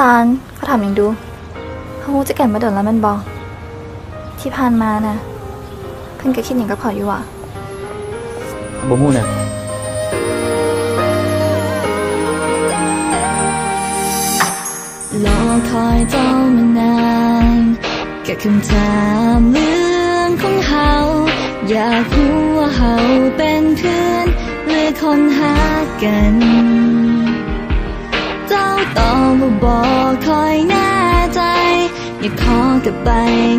ซานเขาถามยังดูเขาจะแก่นมาเดินแล้วมันบอกที่ผ่านมานะ่ะเพิ่งแกคิดอย่างกับเขาอยู่อะบ่ฮู้นี่ยรอคอยเจ้ามานานกับคำถามเรื่องของเฮาอยากรู้ว่าเฮาเป็นเพื่อนหรือคนหากัน เจ้าต้องมาบอกคอยแน่ใจ อย่าขอกลับไป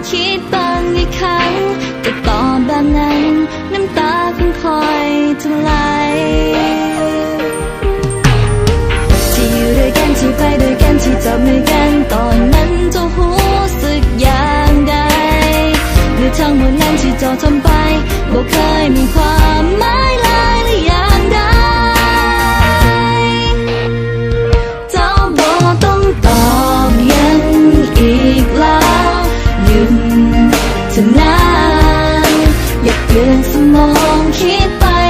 คิดบางอีกครั้งจะตอบแบบนั้น น้ำตาคงคอยทำลาย Feeling so long, keep on.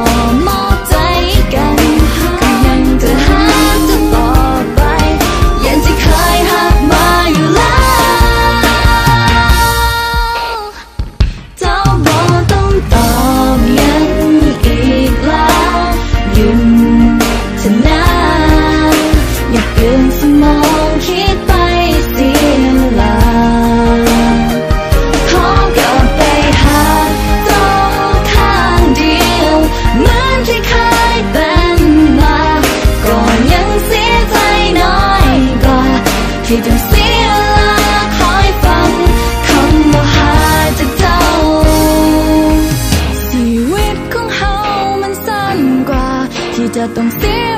on ที่ต้เสียละคอยฟังคำว่าหาจากเจ้าชีวิตของเฮามันสั้นกว่า ที่จะต้องเสีย